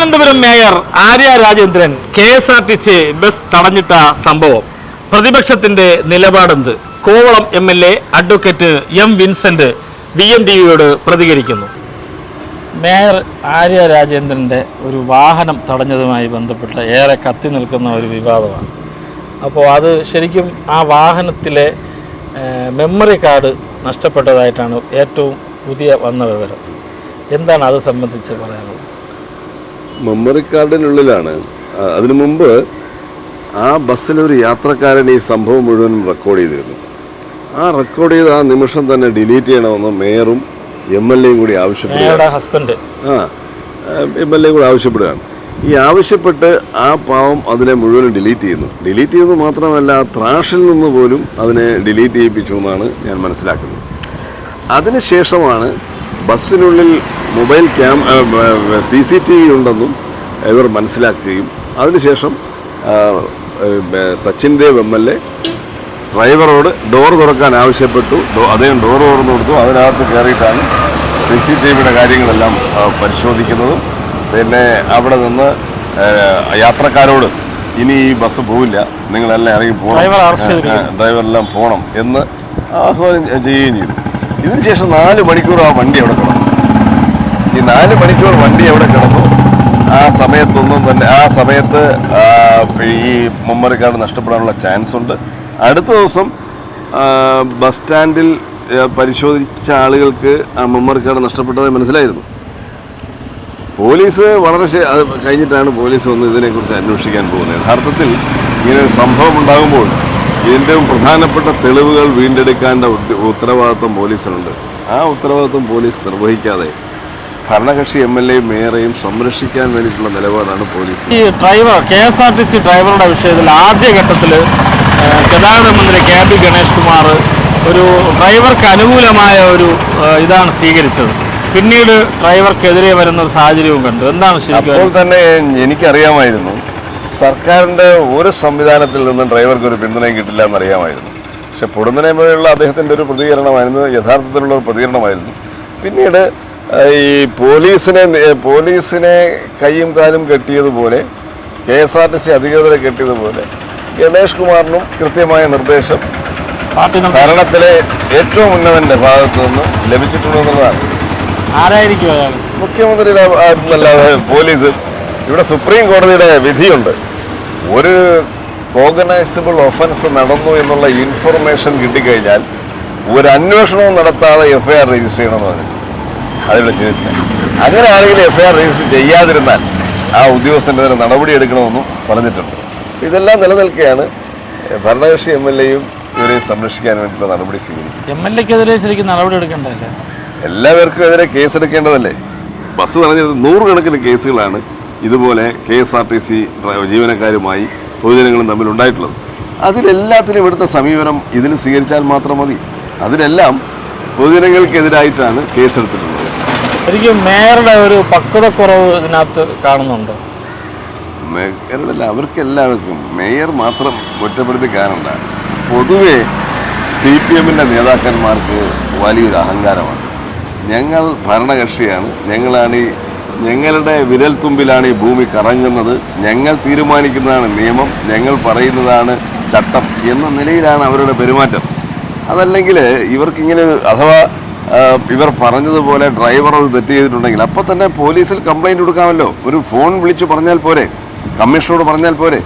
Thiruvananthapuram mayor Arya Rajendran K S R T C bus തടഞ്ഞിട്ട സംഭവം. പ്രതിപക്ഷത്തിന്റെ നിലപാടെന്ത്? Kovalam M L A advocate M Vincent B M T വിയോട് പ്രതികരിക്കുന്നു. Mayor Arya രാജേന്ദ്രന്റെ ഒരു വാഹനം തടഞ്ഞതുമായി ബന്ധപ്പെട്ട് ഏറെ കത്തി നിൽക്കുന്ന ഒരു വിവാദമാണ് അപ്പോൾ അത് ശരിക്കും ആ വാഹനത്തിലെ മെമ്മറി കാർഡ് നഷ്ടപ്പെട്ടതായിട്ടാണ് ഏറ്റവും പുതിയ വന്ന വിവരം. എന്താണ് അത് സംബന്ധിച്ച് പറയാനുള്ളത്? മെമ്മറി കാർഡിനുള്ളിലാണ് അതിനു മുമ്പ് ആ ബസ്സിലൊരു യാത്രക്കാരൻ ഈ സംഭവം മുഴുവനും റെക്കോർഡ് ചെയ്തിരുന്നു. ആ റെക്കോർഡ് ചെയ്ത് ആ നിമിഷം തന്നെ ഡിലീറ്റ് ചെയ്യണമെന്ന് മേയറും എം എൽ എയും കൂടി ആവശ്യപ്പെടുക മേയറുടെ ഹസ്ബൻഡ് ആ എം എൽ എ കൂടി ആവശ്യപ്പെടുകയാണ്. ഈ ആവശ്യപ്പെട്ട് ആ പാവം അതിനെ മുഴുവനും ഡിലീറ്റ് ചെയ്യുന്നു. ഡിലീറ്റ് ചെയ്യുന്നത് മാത്രമല്ല ആ ത്രാഷിൽ നിന്ന് പോലും അതിനെ ഡിലീറ്റ് ചെയ്യിപ്പിച്ചു എന്നാണ് ഞാൻ മനസ്സിലാക്കുന്നത്. അതിനുശേഷമാണ് ബസ്സിനുള്ളിൽ mobile cam C C T V ഉണ്ടെന്നും ഇവർ മനസ്സിലാക്കുകയും അതിനുശേഷം Sachin Dev M L A ഡ്രൈവറോട് ഡോർ തുറക്കാൻ ആവശ്യപ്പെട്ടു. അദ്ദേഹം ഡോർ തുറന്നു കൊടുത്തു. അതിനകത്ത് കയറിയിട്ടാണ് സി സി ടി വിയുടെ കാര്യങ്ങളെല്ലാം പരിശോധിക്കുന്നതും. പിന്നെ അവിടെ നിന്ന് യാത്രക്കാരോട് ഇനി ഈ ബസ് പോവില്ല. നിങ്ങളെല്ലാം ഇറങ്ങി പോകണം ഡ്രൈവറെല്ലാം പോകണം എന്ന് ആഹ്വാനം ചെയ്യുകയും ചെയ്തു. ഇതിനുശേഷം നാല് മണിക്കൂർ ആ വണ്ടി അവിടെ കിടന്നു. ഈ നാല് മണിക്കൂർ വണ്ടി അവിടെ കിടന്നു. ആ സമയത്തൊന്നും തന്നെ ആ സമയത്ത് ഈ മുമ്മറിക്കാട് നഷ്ടപ്പെടാനുള്ള ചാൻസ് ഉണ്ട്. അടുത്ത ദിവസം ബസ് സ്റ്റാൻഡിൽ പരിശോധിച്ച ആളുകൾക്ക് ആ മുമ്മറിക്കാട് നഷ്ടപ്പെട്ടതായി മനസ്സിലായിരുന്നു. പോലീസ് വളരെ അത് കഴിഞ്ഞിട്ടാണ് പോലീസ് ഒന്ന് ഇതിനെക്കുറിച്ച് അന്വേഷിക്കാൻ പോകുന്നത്. യഥാർത്ഥത്തിൽ ഇങ്ങനെ ഒരു സംഭവം ഉണ്ടാകുമ്പോൾ ഇതിന്റെ പ്രധാനപ്പെട്ട തെളിവുകൾ വീണ്ടെടുക്കേണ്ട ഉത്ത- ഉത്തരവാദിത്വം പോലീസിനുണ്ട്. ആ ഉത്തരവാദിത്വം പോലീസ് നിർവഹിക്കാതെ ഭരണകക്ഷി എം എൽ എയും മേയറെയും സംരക്ഷിക്കാൻ വേണ്ടിയിട്ടുള്ള നിലപാടാണ് പോലീസ്. ഈ driver K S R T C ഡ്രൈവറുടെ വിഷയത്തിൽ ആദ്യഘട്ടത്തിൽ ഗതാഗത മന്ത്രി കെ പി ഗണേഷ് കുമാർ ഒരു ഡ്രൈവർക്ക് അനുകൂലമായ ഒരു ഇതാണ് സ്വീകരിച്ചത്. പിന്നീട് ഡ്രൈവർക്കെതിരെ വരുന്ന ഒരു സാഹചര്യവും കണ്ടു. എന്താണ് ശരിക്കും അപ്പോൾ തന്നെ എനിക്കറിയാമായിരുന്നു സർക്കാരിന്റെ ഒരു സംവിധാനത്തിൽ നിന്നും ഡ്രൈവർക്ക് ഒരു പിന്തുണയും കിട്ടില്ല എന്നറിയാമായിരുന്നു. പക്ഷെ പൊടുന്നനെയുള്ള അദ്ദേഹത്തിന്റെ ഒരു പ്രതികരണമായിരുന്നു യഥാർത്ഥത്തിലുള്ള ഒരു പ്രതികരണമായിരുന്നു. പിന്നീട് ഈ പോലീസിനെ പോലീസിനെ കൈയും കാലും കെട്ടിയതുപോലെ K S R T C അധികൃതരെ കെട്ടിയതുപോലെ ഗണേഷ് കുമാറിനും കൃത്യമായ നിർദ്ദേശം ഭരണത്തിലെ ഏറ്റവും ഉന്നതന്റെ ഭാഗത്തു നിന്ന് ലഭിച്ചിട്ടുണ്ടെന്നുള്ളതാണ്. ആരായിരിക്കും മുഖ്യമന്ത്രിയുടെ പോലീസ് ഇവിടെ സുപ്രീം കോടതിയുടെ വിധിയുണ്ട്. ഒരു ഓർഗനൈസബിൾ ഒഫൻസ് നടന്നു എന്നുള്ള ഇൻഫർമേഷൻ കിട്ടിക്കഴിഞ്ഞാൽ ഒരു അന്വേഷണവും നടത്താതെ എഫ്ഐആർ ഐ ആർ രജിസ്റ്റർ ചെയ്യണമെന്ന് പറഞ്ഞു. അതിവിടെ ചോദിക്കുക അങ്ങനെ ആരെങ്കിലും എഫ്ഐആർ ഐ ആർ രജിസ്റ്റർ ചെയ്യാതിരുന്നാൽ ആ ഉദ്യോഗസ്ഥന്റെ തന്നെ നടപടി എടുക്കണമെന്നും പറഞ്ഞിട്ടുണ്ട്. ഇതെല്ലാം നിലനിൽക്കുകയാണ് ഭരണകക്ഷി എം എൽ എയും ഇവരെ സംരക്ഷിക്കാൻ വേണ്ടിയിട്ടുള്ള നടപടി സ്വീകരിക്കും എം എൽ എക്കെതിരെ ശരിക്കും നടപടി എടുക്കേണ്ടതല്ലേ? എല്ലാവർക്കും എതിരെ കേസെടുക്കേണ്ടതല്ലേ ബസ് നിറഞ്ഞത് നൂറുകണക്കിന് കേസുകളാണ്. ഇതുപോലെ K S R T C ജീവനക്കാരുമായി പൊതുജനങ്ങളും തമ്മിൽ ഉണ്ടായിട്ടുള്ളത്. അതിലെല്ലാത്തിനും ഇവിടുത്തെ സമീപനം ഇതിന് സ്വീകരിച്ചാൽ മാത്രം മതി. അതിലെല്ലാം പൊതുജനങ്ങൾക്കെതിരായിട്ടാണ് കേസെടുത്തിട്ടുള്ളത്. ശരിക്കും മേയറുടെ ഒരു പക്വതക്കുറവ് ഇതിനകത്ത് കാണുന്നുണ്ട്? മേയറുടെ അവർക്ക് എല്ലാവർക്കും മേയർ മാത്രം ഒറ്റപ്പെടുത്തി കാണണ്ട പൊതുവെ സി പി എമ്മിന്റെ നേതാക്കന്മാർക്ക് വലിയൊരു അഹങ്കാരമാണ്. ഞങ്ങൾ ഭരണകക്ഷിയാണ് ഞങ്ങളാണ് ഈ ഞങ്ങളുടെ വിരൽത്തുമ്പിലാണ് ഈ ഭൂമി കറങ്ങുന്നത്. ഞങ്ങൾ തീരുമാനിക്കുന്നതാണ് നിയമം ഞങ്ങൾ പറയുന്നതാണ് ചട്ടം എന്ന നിലയിലാണ് അവരുടെ പെരുമാറ്റം. അതല്ലെങ്കിൽ ഇവർക്കിങ്ങനെ അഥവാ ഇവർ പറഞ്ഞതുപോലെ ഡ്രൈവർ അത് തെറ്റ് ചെയ്തിട്ടുണ്ടെങ്കിൽ അപ്പോൾ തന്നെ പോലീസിൽ കംപ്ലൈന്റ് കൊടുക്കാമല്ലോ. ഒരു ഫോൺ വിളിച്ച് പറഞ്ഞാൽ പോരെ കമ്മീഷണറോട് പറഞ്ഞാൽ പോരെ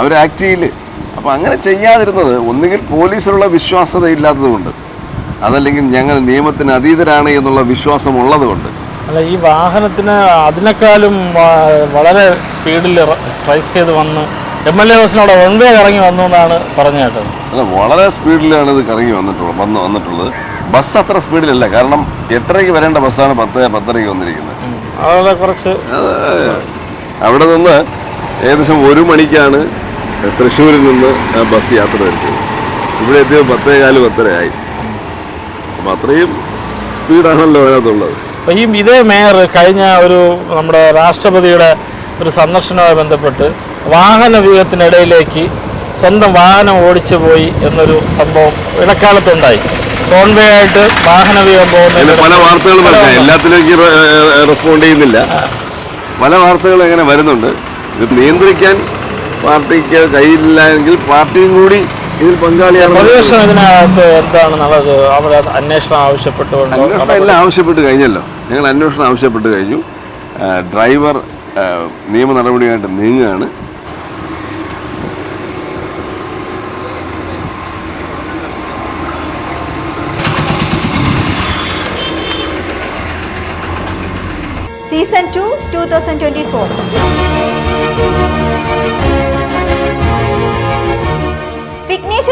അവർ ആക്ട് ചെയ്യില്ലേ? അപ്പോൾ അങ്ങനെ ചെയ്യാതിരുന്നത് ഒന്നുകിൽ പോലീസിലുള്ള വിശ്വാസത ഇല്ലാത്തതുകൊണ്ട് അതല്ലെങ്കിൽ ഞങ്ങൾ നിയമത്തിന് അതീതരാണ് എന്നുള്ള വിശ്വാസം ഉള്ളതുകൊണ്ട് അല്ല ഈ വാഹനത്തിന് അതിനേക്കാളും വളരെ സ്പീഡിൽ റൈസ് ചെയ്ത് വന്ന് എം എൽ എ ഹൗസിനോട് വൺ വേ കറങ്ങി വന്നു എന്നാണ് പറഞ്ഞു കേട്ടത്. അല്ല വളരെ സ്പീഡിലാണ് ഇത് കറങ്ങി വന്നിട്ടുള്ളത് വന്ന് വന്നിട്ടുള്ളത്. ബസ് അത്ര സ്പീഡിലല്ല കാരണം എട്ടരയ്ക്ക് വരേണ്ട ബസ്സാണ് പത്ത് പത്തരയ്ക്ക് വന്നിരിക്കുന്നത്. അതെ കുറച്ച് അവിടെ നിന്ന് ഏകദേശം ഒരു മണിക്കാണ് തൃശ്ശൂരിൽ നിന്ന് ബസ് യാത്ര വരുത്തിയത് ഇവിടെ എത്തിയത് പത്തേകാൽ പത്തരയായി. അപ്പം അത്രയും സ്പീഡാണല്ലോ അതിനകത്തുള്ളത്. അപ്പോൾ ഈ ഇതേ മേയർ കഴിഞ്ഞ ഒരു നമ്മുടെ രാഷ്ട്രപതിയുടെ ഒരു സന്ദർശനവുമായി ബന്ധപ്പെട്ട് വാഹന വ്യൂഹത്തിനിടയിലേക്ക് സ്വന്തം വാഹനം ഓടിച്ചു പോയി എന്നൊരു സംഭവം ഇടക്കാലത്തുണ്ടായി റോൺവേ ആയിട്ട് വാഹന വ്യൂഹം പോകുന്ന പല വാർത്തകളും എല്ലാത്തിലേക്ക് റെസ്പോണ്ട് ചെയ്യുന്നില്ല. പല വാർത്തകൾ എങ്ങനെ വരുന്നുണ്ട്. ഇത് നിയന്ത്രിക്കാൻ പാർട്ടിക്ക് കഴിയില്ല എങ്കിൽ പാർട്ടിയും കൂടി ഇതിൽ പങ്കാളിയാണ് പ്രതിപക്ഷം ഇതിനകത്ത് അന്വേഷണം ആവശ്യപ്പെട്ടുകൊണ്ട്? അന്വേഷണം എല്ലാം ആവശ്യപ്പെട്ട് കഴിഞ്ഞല്ലോ. ഞങ്ങൾ അന്വേഷണം ആവശ്യപ്പെട്ട് കഴിഞ്ഞു. ഡ്രൈവർ നിയമ നടപടിയായിട്ട് നീങ്ങുകയാണ്. Season two two thousand twenty four